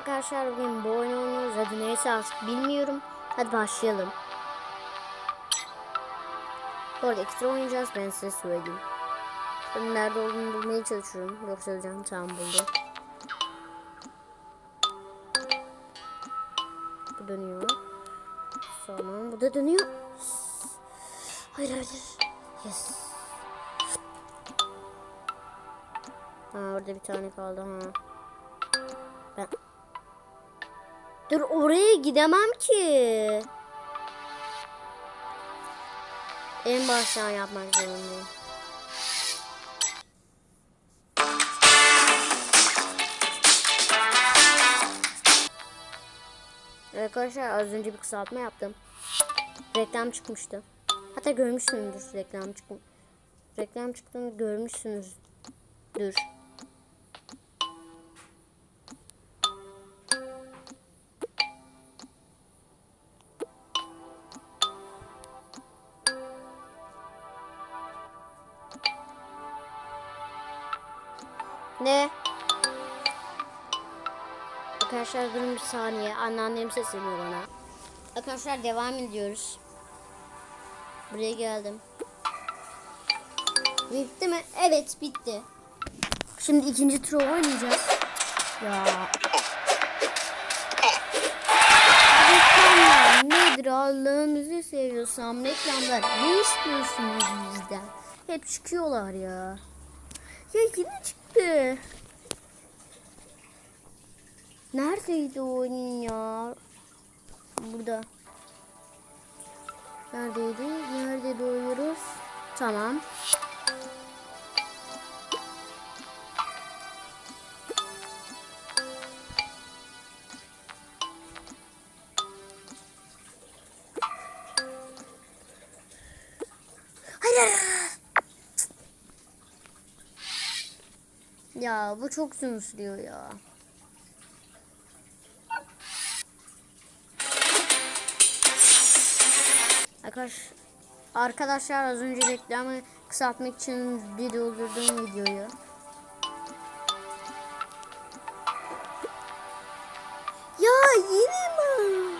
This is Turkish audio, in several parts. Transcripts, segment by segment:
Arkadaşlar bugün bu oyunu oynuyoruz. Adı neyse artık bilmiyorum. Hadi başlayalım. Bu arada ekstra oynayacağız ben size söyleyeyim. Ben nerede olduğunu bulmaya çalışıyorum. Yoksa hocam tamam buldum. Bu dönüyor. Tamam bu da dönüyor. Hayır hayır. Yes. Ha orada bir tane kaldı ha. Dur oraya gidemem ki. En baştan yapmak zorundayım. Arkadaşlar az önce bir kısaltma yaptım. Reklam çıkmıştı. Hatta görmüşsünüzdür reklam çık reklam çıktığını görmüşsünüzdür. Ne? Arkadaşlar durun bir saniye. Anneannem sesleniyor bana. Arkadaşlar devam ediyoruz. Buraya geldim. Bitti mi? Evet bitti. Şimdi ikinci tur oynayacağız. Ya. Reklamlar nedir Allah'ınızı seviyorsam reklamlar ne istiyorsunuz bizden? Hep çıkıyorlar ya. Ya yine çıktı. Neredeydi oyun ya? Burada. Neredeydi? Nerede doğuyoruz? Tamam. Ya bu çok uzun ya. Arkadaş, arkadaşlar az önce reklamı kısaltmak için bir doldurdum videoyu. Ya yine mi?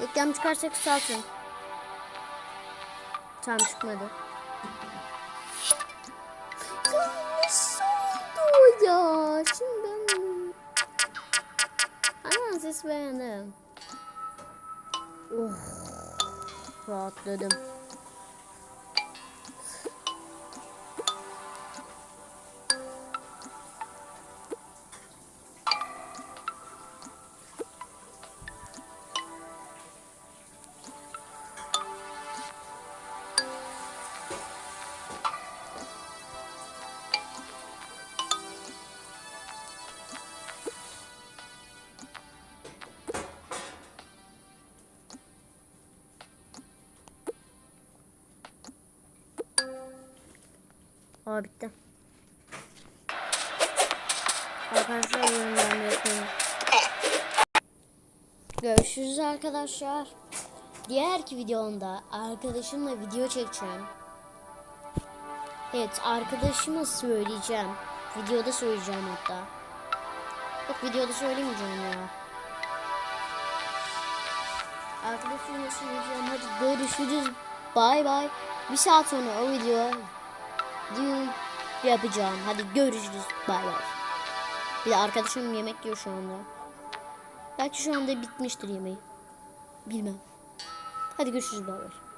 Reklam çıkarsa kısaltın. Tam çıkmadı. Ya nasıl oldu ya? Şimdi ben... Ama ses beğendim. Oh, rahatladım. Aa bitti. Arkadaşlar yorumlarını yapmayın. Görüşürüz arkadaşlar. Diğerki videomda arkadaşımla video çekeceğim. Evet arkadaşıma söyleyeceğim. Videoda söyleyeceğim hatta. Yok videoda söylemeyeceğim ya. Arkadaşımla söyleyeceğim. Hadi görüşürüz. Bay bay. Bir saat sonra o video yapacağım. Hadi görüşürüz. Bay bay. Bir de arkadaşım yemek yiyor şu anda. Belki şu anda bitmiştir yemeği. Bilmem. Hadi görüşürüz bay bay.